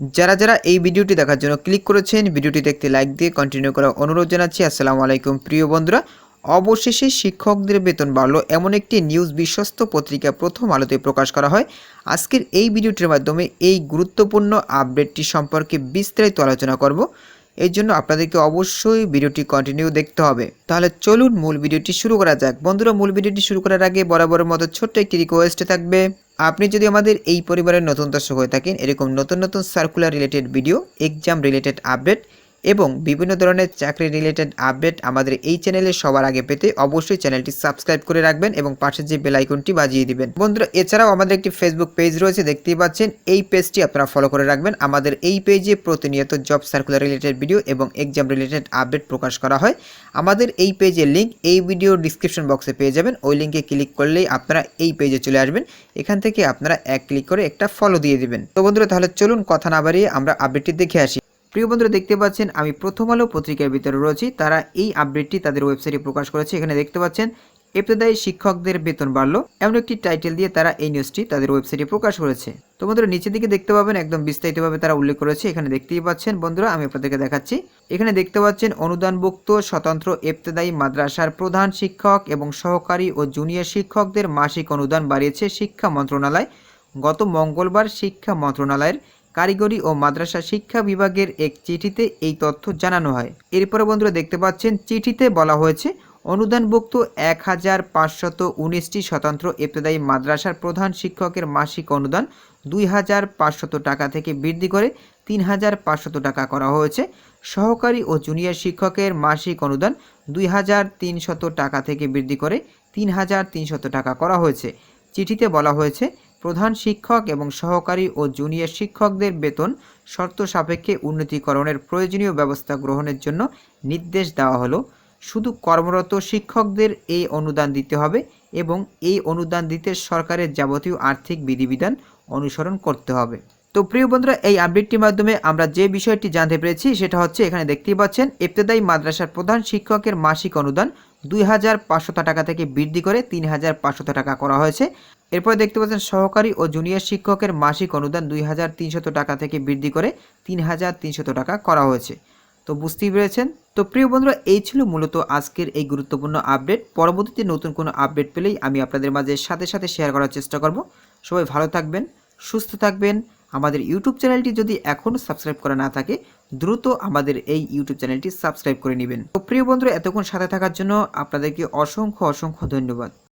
যারা যারা এই ভিডিওটি দেখার জন্য ক্লিক করেছেন ভিডিওটি দেখতে লাইক দিয়ে কন্টিনিউ করার অনুরোধ জানাচ্ছি। আসসালামু আলাইকুম, প্রিয় বন্ধুরা। অবশেষে শিক্ষকদের বেতন বাড়লো। এমন একটি নিউজ বিশ্বস্ত পত্রিকা প্রথম আলোতে প্রকাশ করা হয়। আজকের এই ভিডিওটির মাধ্যমে এই গুরুত্বপূর্ণ আপডেটটি সম্পর্কে বিস্তারিত আলোচনা করব। এই জন্য আপনাদেরকে অবশ্যই ভিডিওটি কন্টিনিউ দেখতে হবে। তাহলে চলুন মূল ভিডিওটি শুরু করা যাক। বন্ধুরা, মূল ভিডিওটি শুরু করার আগে বরাবরের মতো ছোট্ট একটি রিকোয়েস্ট থাকবে। আপনি যদি আমাদের এই পরিবারের নতুন দর্শক হয়ে থাকেন, এরকম নতুন নতুন circular related video exam related update এবং বিভিন্ন ধরনের চাকরি রিলেটেড আপডেট আমাদের এই চ্যানেলে সবার আগে পেতে অবশ্যই চ্যানেলটি সাবস্ক্রাইব করে রাখবেন এবং পাশে যে বেল আইকনটি বাজিয়ে দিবেন। বন্ধুরা, এছাড়াও আমাদের একটি ফেসবুক পেজ রয়েছে, দেখতেই পাচ্ছেন। এই পেজটি আপনারা ফলো করে রাখবেন। আমাদের এই পেজে প্রতিনিয়ত জব সার্কুলার রিলেটেড ভিডিও এবং এক্সাম রিলেটেড আপডেট প্রকাশ করা হয়। আমাদের এই পেজের লিঙ্ক এই ভিডিও ডিসক্রিপশন বক্সে পেয়ে যাবেন। ওই লিঙ্কে ক্লিক করলেই আপনারা এই পেজে চলে আসবেন। এখান থেকে আপনারা এক ক্লিক করে একটা ফলো দিয়ে দিবেন। তো বন্ধুরা, তাহলে চলুন কথা না বাড়িয়ে আমরা আপডেটটি দেখে আসি। প্রিয় বন্ধুরা, দেখতে পাচ্ছেন, আমি প্রথম আলো পত্রিকার ভিতরে রয়েছি। তারা এই আপডেটটি তাদের ওয়েবসাইটে প্রকাশ করেছে। এখানে দেখতে পাচ্ছেন এপ্তদায়ী শিক্ষকদের বেতন বাড়লো। এমন একটি টাইটেল দিয়ে তারা এই নিউজটি তাদের ওয়েবসাইটে প্রকাশ করেছে। তো বন্ধুরা, নিচের দিকে দেখতে পাবেন, একদম বিস্তারিতভাবে তারা উল্লেখ করেছে। এখানে দেখতেই পাচ্ছেন, বন্ধুরা, আমি আপনাদেরকে দেখাচ্ছি। এখানে দেখতে পাচ্ছেন, অনুদানভুক্ত, স্বতন্ত্র এপ্তদায়ী মাদ্রাসার প্রধান শিক্ষক এবং সহকারী ও জুনিয়র শিক্ষকদের মাসিক অনুদান বাড়িয়েছে শিক্ষা মন্ত্রণালয়। গত মঙ্গলবার শিক্ষা মন্ত্রণালয়ের কারিগরি ও মাদ্রাসা শিক্ষা বিভাগের এক চিঠিতে এই তথ্য জানানো হয়। এরপরে বন্ধুরা দেখতে পাচ্ছেন, চিঠিতে বলা হয়েছে, অনুদানভুক্ত এক হাজার পাঁচশত উনিশটি স্বতন্ত্র ইবতদায়ী মাদ্রাসার প্রধান শিক্ষকের মাসিক অনুদান দুই হাজার পাঁচশত টাকা থেকে বৃদ্ধি করে তিন হাজার পাঁচশত টাকা করা হয়েছে। সহকারী ও জুনিয়র শিক্ষকের মাসিক অনুদান দুই হাজার তিনশত টাকা থেকে বৃদ্ধি করে তিন হাজার তিনশত টাকা করা হয়েছে। চিঠিতে বলা হয়েছে প্রধান শিক্ষক এবং সহকারী ও জুনিয়র শিক্ষকদের বেতন শর্ত সাপেক্ষে উন্নতিকরণের প্রয়োজনীয় ব্যবস্থা গ্রহণের জন্য নির্দেশ দেওয়া হলো। শুধু কর্মরত শিক্ষকদের এই অনুদান দিতে হবে এবং এই অনুদান দিতে সরকারের যাবতীয় আর্থিক বিধিবিধান অনুসরণ করতে হবে। তো প্রিয় বন্ধুরা, এই আপডেটটির মাধ্যমে আমরা যে বিষয়টি জানতে পেরেছি সেটা হচ্ছে এখানে দেখতেই পাচ্ছেন, ইবতদায়ী মাদ্রাসার প্রধান শিক্ষকের মাসিক অনুদান দুই হাজার পাঁচশত টাকা থেকে বৃদ্ধি করে তিন হাজার পাঁচশত টাকা করা হয়েছে। এরপরে দেখতে পাচ্ছেন সহকারী ও জুনিয়র শিক্ষকের মাসিক অনুদান দুই হাজার তিনশত টাকা থেকে বৃদ্ধি করে তিন হাজার তিনশত টাকা করা হয়েছে। তো বুঝতেই পেরেছেন? তো প্রিয় বন্ধুরা, এই ছিল মূলত আজকের এই গুরুত্বপূর্ণ আপডেট। পরবর্তীতে নতুন কোনো আপডেট পেলেই আমি আপনাদের মাঝে সাথে সাথে শেয়ার করার চেষ্টা করব। সবাই ভালো থাকবেন, সুস্থ থাকবেন। আমাদের ইউটিউব চ্যানেলটি যদি এখনও সাবস্ক্রাইব করা না থাকে, দ্রুত আমাদের এই ইউটিউব চ্যানেলটি সাবস্ক্রাইব করে নেবেন। তো প্রিয় বন্ধুরা, এতক্ষণ সাথে থাকার জন্য আপনাদেরকে অসংখ্য অসংখ্য ধন্যবাদ।